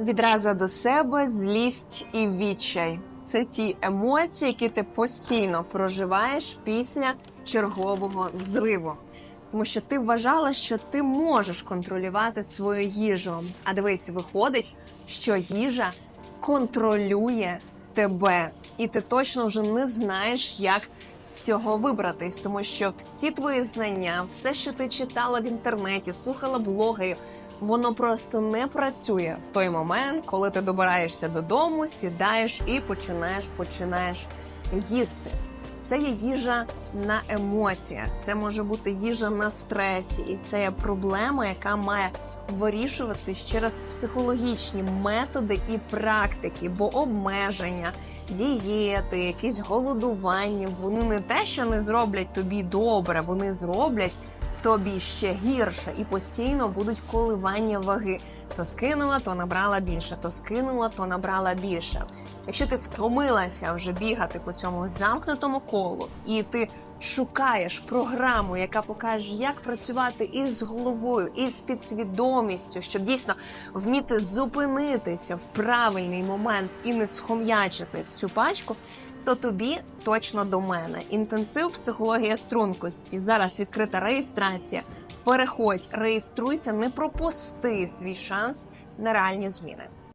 Відразу до себе, злість і відчай. Це ті емоції, які ти постійно проживаєш після чергового зриву. Тому що ти вважала, що ти можеш контролювати свою їжу. А дивись, виходить, що їжа контролює тебе, і ти точно вже не знаєш, як з цього вибратись, тому що всі твої знання, все, що ти читала в інтернеті, слухала блогерів, воно просто не працює в той момент, коли ти добираєшся додому, сідаєш і починаєш починаєш їсти. Це є їжа на емоціях, це може бути їжа на стресі, і це є проблема, яка має вирішуватись через психологічні методи і практики, бо обмеження, дієти, якісь голодування, вони не те, що не зроблять тобі добре, вони зроблять тобі ще гірше і постійно будуть коливання ваги. То скинула, то набрала більше, то скинула, то набрала більше. Якщо ти втомилася вже бігати по цьому замкнутому колу, і ти шукаєш програму, яка покаже, як працювати із головою, і з підсвідомістю, щоб дійсно вміти зупинитися в правильний момент і не схом'ячити всю пачку, то тобі точно до мене. Інтенсив психологія стрункості. Зараз відкрита реєстрація. Переходь, реєструйся, не пропусти свій шанс на реальні зміни.